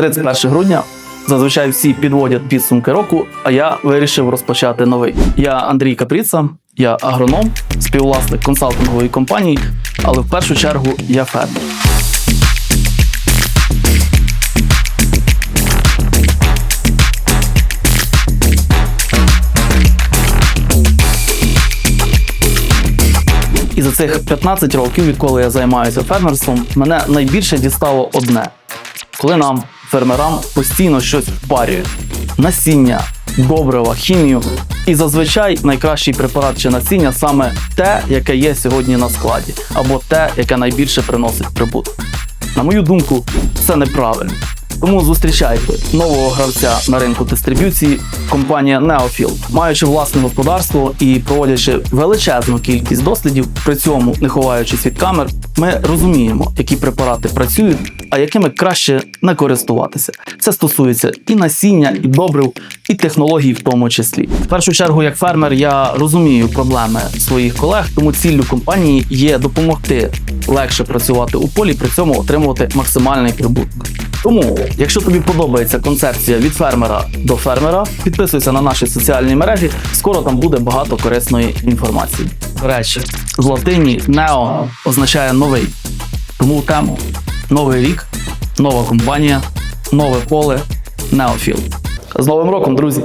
31 грудня. Зазвичай всі підводять підсумки року, а я вирішив розпочати новий. Я Андрій Капріца, я агроном, співвласник консалтингової компанії, але в першу чергу я фермер. І за цих 15 років, відколи я займаюся фермерством, мене найбільше дістало одне: коли нам, фермерам, постійно щось впарюють: насіння, добрива, хімію. І зазвичай найкращий препарат чи насіння саме те, яке є сьогодні на складі, або те, яке найбільше приносить прибуток. На мою думку, це неправильно. Тому зустрічайте нового гравця на ринку дистриб'юції компанія Neofield. Маючи власне господарство і проводячи величезну кількість дослідів, при цьому не ховаючись від камер, ми розуміємо, які препарати працюють, а якими краще не користуватися. Це стосується і насіння, і добрив, і технологій в тому числі. В першу чергу, як фермер, я розумію проблеми своїх колег, тому ціллю компанії є допомогти легше працювати у полі, при цьому отримувати максимальний прибуток. Тому, якщо тобі подобається концепція від фермера до фермера, підписуйся на наші соціальні мережі. Скоро там буде багато корисної інформації. До речі, з латині Нео означає новий. Тому тему новий рік, нова компанія, нове поле, Неофіл. З Новим роком, друзі!